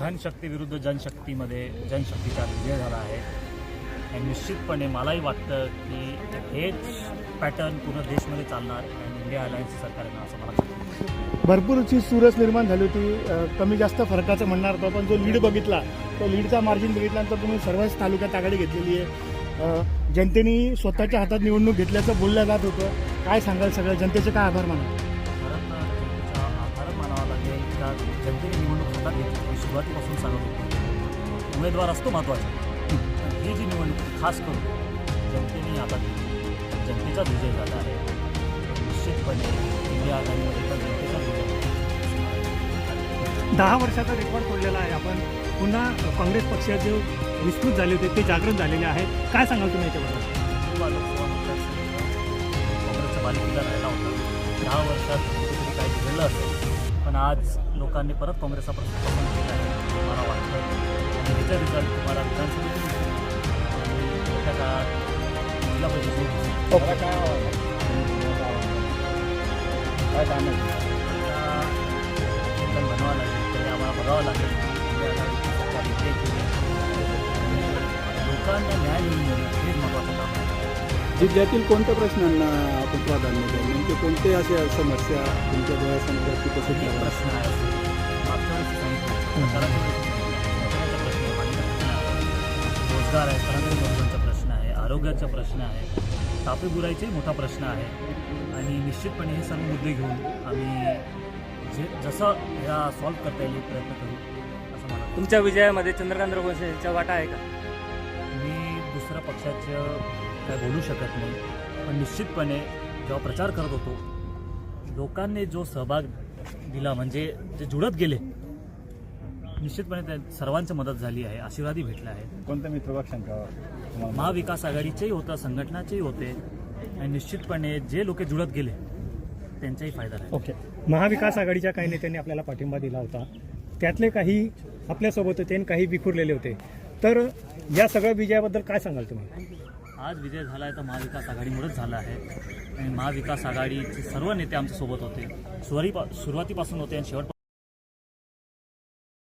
बिनशक्ती विरुद्ध जनशक्तीमध्ये जनशक्तीचा विजय झाला आहे. आणि निश्चितपणे मलाही वाटतं की हेच पॅटर्न पूर्ण देशमध्ये चालणार आणि इंडिया अलायन्स सरकार येणार असं मला वाटतं. भरपूरची सुरस निर्माण झाली होती. कमी जास्त फरकाचं म्हणणार होतं पण जो लीड बघितला तो लीडचा मार्जिन बघितल्यानंतर तुम्ही सर्वच तालुक्यात आघाडी घेतलेली आहे. जनतेने स्वतःच्या हातात निवडणूक घेतल्याचं बोललं जात होतं. काय सांगाल सगळ्या जनतेचे काय आभार माना खरं तर जनतेचा आभार मानावा लागेल. का जनतेने निवडणूक हातात घेतली. मी सुरुवातीपासून सांगत होतो. उमेदवार असतो महत्त्वाचा पण ही जी निवडणूक खास करून जनतेने हातात घेतली जनतेचा विजय झाला आहे. निश्चितपणे इंडिया आघाडीमध्ये पण जनतेचा विजय. दहा वर्षाचा रेकॉर्ड तोडलेला आहे. आपण पुन्हा काँग्रेस पक्षाचे विस्तृत झाले होते ते जागृत झालेले आहेत. काय सांगाल तुम्ही याच्याबद्दल? काँग्रेसच्या बालेकिल्ला राहिला होता. दहा वर्षात कुठेतरी काही घडलं असेल पण आज लोकांनी परत काँग्रेसचा प्रश्न पसंत केला आहे. मला वाटतं ह्याचा रिझल्ट तुम्हाला विधानसभेतून काळात. आता चिंतन बनवावं लागेल तरी आम्हाला बघावं लागेल. लोकांना न्याय मिळून देणं हेच महत्त्वाचं काम आहे. जिल्ह्यातील कोणत्या प्रश्नांना आपण प्राधान्य द्याल नेमके कोणते अशा समस्या तुमच्या डोळ्यासमोर कसे अनेक प्रश्न मागच्या वर्षी सांगितलं. आहे, प्रश्न आहे. रोजगार आहे. स्थलांतरित मजुरांचा प्रश्न आहे. आरोग्याचा प्रश्न आहे. तापी बुराईचाही मोठा प्रश्न आहे. आणि निश्चितपणे हे सर्व मुद्दे घेऊन आम्ही जे जसं ह्या सॉल्व्ह करता येईल प्रयत्न करू असं मला. तुमच्या विजयामध्ये चंद्रकांत रघुवंशी यांचा वाटा आहे का? मी दुसऱ्या पक्षाचं काय बोलू शकत नाही. पण निश्चितपणे जेव्हा प्रचार करत होतो लोकांनी जो सहभाग दिला म्हणजे जे जुळत गेले निश्चितपणे त्या सर्वांची मदत झाली आहे आशीर्वादही भेटला आहे. कोणत्या मित्रपक्षांका महाविकास आघाडीचेही होतं संघटनाचेही होते आणि निश्चितपणे जे लोक जुळत गेले त्यांचाही फायदा झाला. ओके. महाविकास आघाडीच्या काही नेत्यांनी आपल्याला पाठिंबा दिला होता. त्यातले काही आपल्यासोबत होते आणि काही विखुरलेले होते. तर या सगळ्या विजयाबद्दल काय सांगाल तुम्ही? आज विजय झाला आहे तर महाविकास आघाडीमुळेच झाला आहे. आणि महाविकास आघाडीचे सर्व नेते आमच्यासोबत होते. सुरुवातीपासून होते आणि शेवट